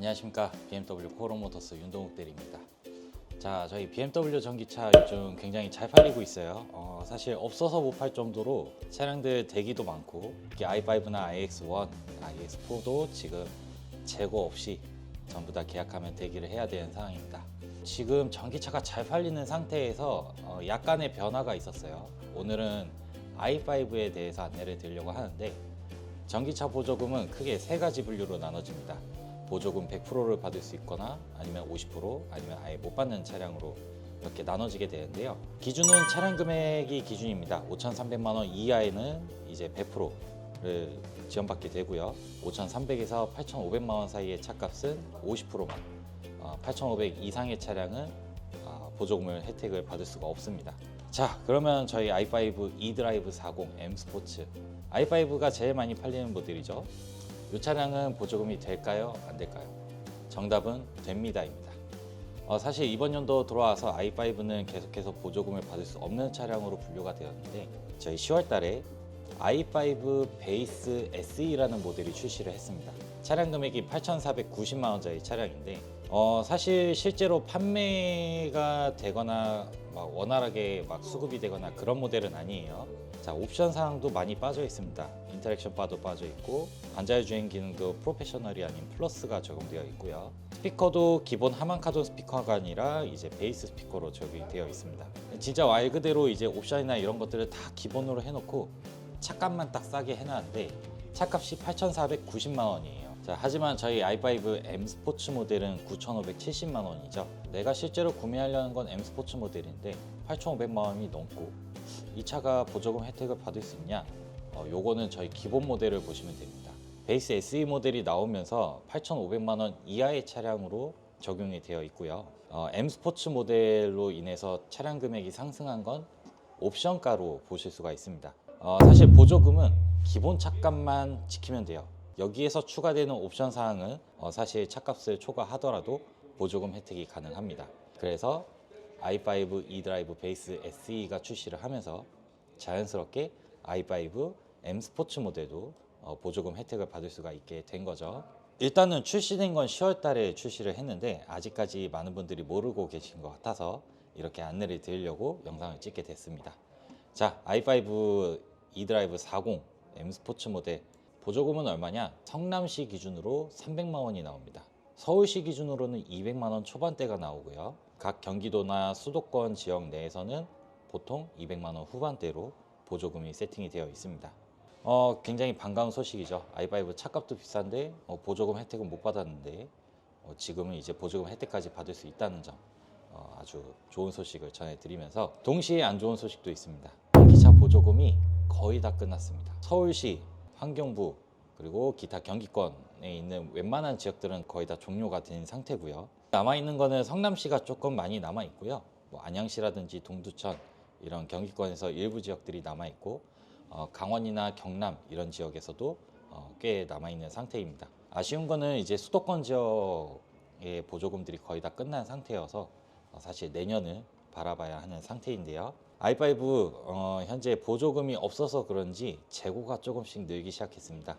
안녕하십니까 BMW 코로모터스 윤동욱 대리입니다. 자 저희 BMW 전기차 요즘 굉장히 잘 팔리고 있어요. 어, 사실 없어서 못 팔 정도로 차량들 대기도 많고 특히 i5나 iX1, iX4도 지금 재고 없이 전부 다 계약하면 대기를 해야 되는 상황입니다. 지금 전기차가 잘 팔리는 상태에서 어, 약간의 변화가 있었어요. 오늘은 i5에 대해서 안내를 드리려고 하는데 전기차 보조금은 크게 세 가지 분류로 나눠집니다. 보조금 100%를 받을 수 있거나 아니면 50% 아니면 아예 못 받는 차량으로 이렇게 나눠지게 되는데요. 기준은 차량 금액이 기준입니다. 5,300만 원 이하에는 이제 100%를 지원받게 되고요. 5,300에서 8,500만 원 사이의 차값은 50%만, 8,500 이상의 차량은 어, 보조금을 혜택을 받을 수가 없습니다. 자, 그러면 저희 i5 e드라이브 40 M 스포츠 i5가 제일 많이 팔리는 모델이죠. 이 차량은 보조금이 될까요? 안 될까요? 정답은 됩니다입니다. 어, 사실 이번 연도 들어와서 i5는 계속해서 보조금을 받을 수 없는 차량으로 분류가 되었는데 저희 10월 달에 i5 베이스 SE라는 모델이 출시를 했습니다. 차량 금액이 8,490만 원짜리 차량인데 어, 사실 실제로 판매가 되거나 막 원활하게 막 수급이 되거나 그런 모델은 아니에요. 자 옵션 사항도 많이 빠져 있습니다. 인터랙션 바도 빠져 있고 반자율 주행 기능도 프로페셔널이 아닌 플러스가 적용되어 있고요. 스피커도 기본 하만 카돈 스피커가 아니라 이제 베이스 스피커로 적용이 되어 있습니다. 진짜 말 그대로 이제 옵션이나 이런 것들을 다 기본으로 해놓고 차값만 딱 싸게 해놨는데 차값이 8,490만 원이에요. 자, 하지만 저희 i5 M 스포츠 모델은 9,570만 원이죠. 내가 실제로 구매하려는 건 M 스포츠 모델인데 8,500만 원이 넘고 이 차가 보조금 혜택을 받을 수 있냐? 어, 요거는 저희 기본 모델을 보시면 됩니다. 베이스 SE 모델이 나오면서 8,500만 원 이하의 차량으로 적용이 되어 있고요. 어, M 스포츠 모델로 인해서 차량 금액이 상승한 건 옵션가로 보실 수가 있습니다. 어, 사실 보조금은 기본 차값만 지키면 돼요. 여기에서 추가되는 옵션 사항은 어, 사실 차값을 초과하더라도 보조금 혜택이 가능합니다. 그래서 i5 e드라이브 베이스 SE가 출시를 하면서 자연스럽게 i5 M 스포츠 모델도 어, 보조금 혜택을 받을 수가 있게 된 거죠. 일단은 출시된 건 10월 달에 출시를 했는데 아직까지 많은 분들이 모르고 계신 것 같아서 이렇게 안내를 드리려고 영상을 찍게 됐습니다. 자, i5 e드라이브 40 M 스포츠 모델 보조금은 얼마냐? 성남시 기준으로 300만 원이 나옵니다. 서울시 기준으로는 200만 원 초반대가 나오고요. 각 경기도나 수도권 지역 내에서는 보통 200만 원 후반대로 보조금이 세팅이 되어 있습니다. 어, 굉장히 반가운 소식이죠. i5 차값도 비싼데 어, 보조금 혜택은 못 받았는데 어, 지금은 이제 보조금 혜택까지 받을 수 있다는 점 어, 아주 좋은 소식을 전해드리면서 동시에 안 좋은 소식도 있습니다. 전기차 보조금이 거의 다 끝났습니다. 서울시, 환경부 그리고 기타 경기권에 있는 웬만한 지역들은 거의 다 종료가 된 상태고요. 남아 있는 거는 성남시가 조금 많이 남아 있고요. 뭐 안양시라든지 동두천 이런 경기권에서 일부 지역들이 남아 있고 어, 강원이나 경남 이런 지역에서도 어, 꽤 남아 있는 상태입니다. 아쉬운 거는 이제 수도권 지역의 보조금들이 거의 다 끝난 상태여서 어, 사실 내년을 바라봐야 하는 상태인데요. i5 어, 현재 보조금이 없어서 그런지 재고가 조금씩 늘기 시작했습니다.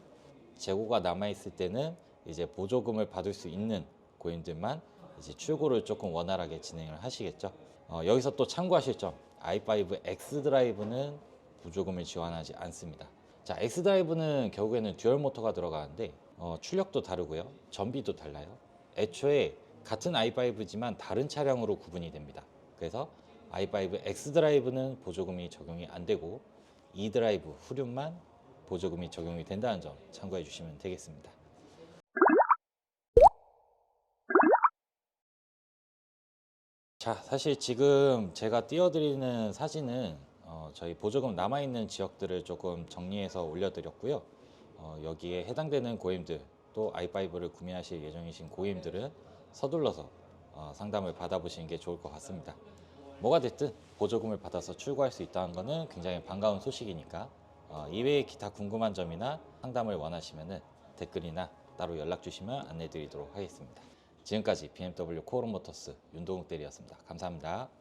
재고가 남아 있을 때는 이제 보조금을 받을 수 있는 고객님들만 이제 출고를 조금 원활하게 진행을 하시겠죠. 어, 여기서 또 참고하실 점, i5 X 드라이브는 보조금을 지원하지 않습니다. 자, X 드라이브는 결국에는 듀얼 모터가 들어가는데 어, 출력도 다르고요, 전비도 달라요. 애초에 같은 i5지만 다른 차량으로 구분이 됩니다. 그래서 i5 X 드라이브는 보조금이 적용이 안 되고 E 드라이브 후륜만 보조금이 적용이 된다는 점 참고해 주시면 되겠습니다. 자, 사실 지금 제가 띄워드리는 사진은 어, 저희 보조금 남아있는 지역들을 조금 정리해서 올려드렸고요. 어, 여기에 해당되는 고객님들 또 i5를 구매하실 예정이신 고객님들은 서둘러서 어, 상담을 받아보시는 게 좋을 것 같습니다. 뭐가 됐든 보조금을 받아서 출고할 수 있다는 것은 굉장히 반가운 소식이니까 어, 이외에 기타 궁금한 점이나 상담을 원하시면 댓글이나 따로 연락 주시면 안내 드리도록 하겠습니다. 지금까지 BMW 코어론 모터스 윤동욱 대리였습니다. 감사합니다.